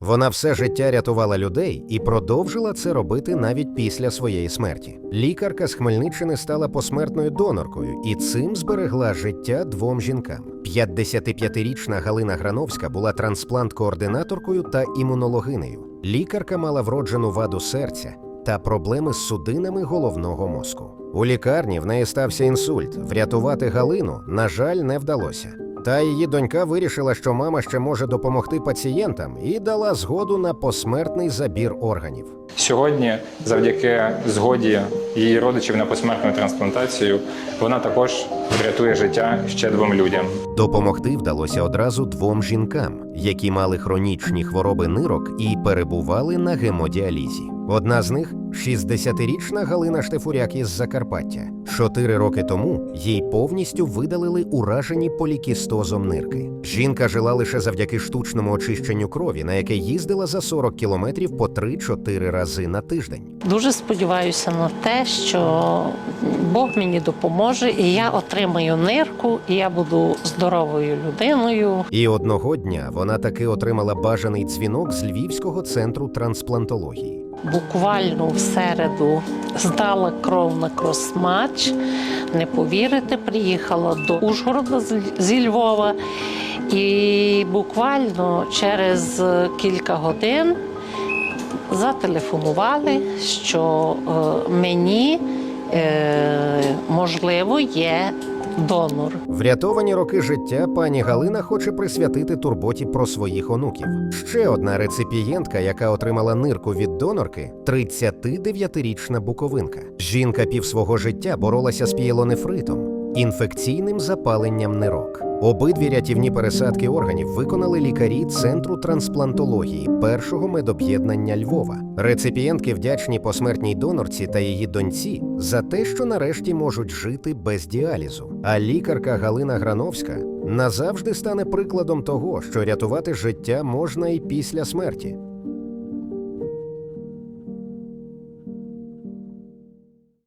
Вона все життя рятувала людей і продовжила це робити навіть після своєї смерті. Лікарка з Хмельниччини стала посмертною доноркою і цим зберегла життя двом жінкам. 55-річна Галина Грановська була трансплант-координаторкою та імунологинею. Лікарка мала вроджену ваду серця та проблеми з судинами головного мозку. У лікарні в неї стався інсульт. Врятувати Галину, на жаль, не вдалося. Та її донька вирішила, що мама ще може допомогти пацієнтам, і дала згоду на посмертний забір органів. Сьогодні, завдяки згоді її родичів на посмертну трансплантацію, вона також врятує життя ще двом людям. Допомогти вдалося одразу двом жінкам, які мали хронічні хвороби нирок і перебували на гемодіалізі. Одна з них 60-річна Галина Штефуряк із Закарпаття. Чотири роки тому їй повністю видалили уражені полікістозом нирки. Жінка жила лише завдяки штучному очищенню крові, на яке їздила за 40 кілометрів по 3-4 рази на тиждень. Дуже сподіваюся на те, що Бог мені допоможе, і я отримаю нирку, і я буду здоровою людиною. І одного дня вона таки отримала бажаний дзвінок з Львівського центру трансплантології. Буквально в середу здала кров на кросматч. Не повірите, приїхала до Ужгорода зі Львова, і буквально через кілька годин зателефонували, що е, мені е, можливо є донор. Врятовані роки життя пані Галина хоче присвятити турботі про своїх онуків. Ще одна реципієнтка, яка отримала нирку від донорки, 39-річна буковинка. Жінка пів свого життя боролася з пієлонефритом, інфекційним запаленням нирок. Обидві рятівні пересадки органів виконали лікарі Центру трансплантології першого медоб'єднання Львова. Реципієнтки вдячні посмертній донорці та її доньці за те, що нарешті можуть жити без діалізу. А лікарка Галина Грановська назавжди стане прикладом того, що рятувати життя можна і після смерті.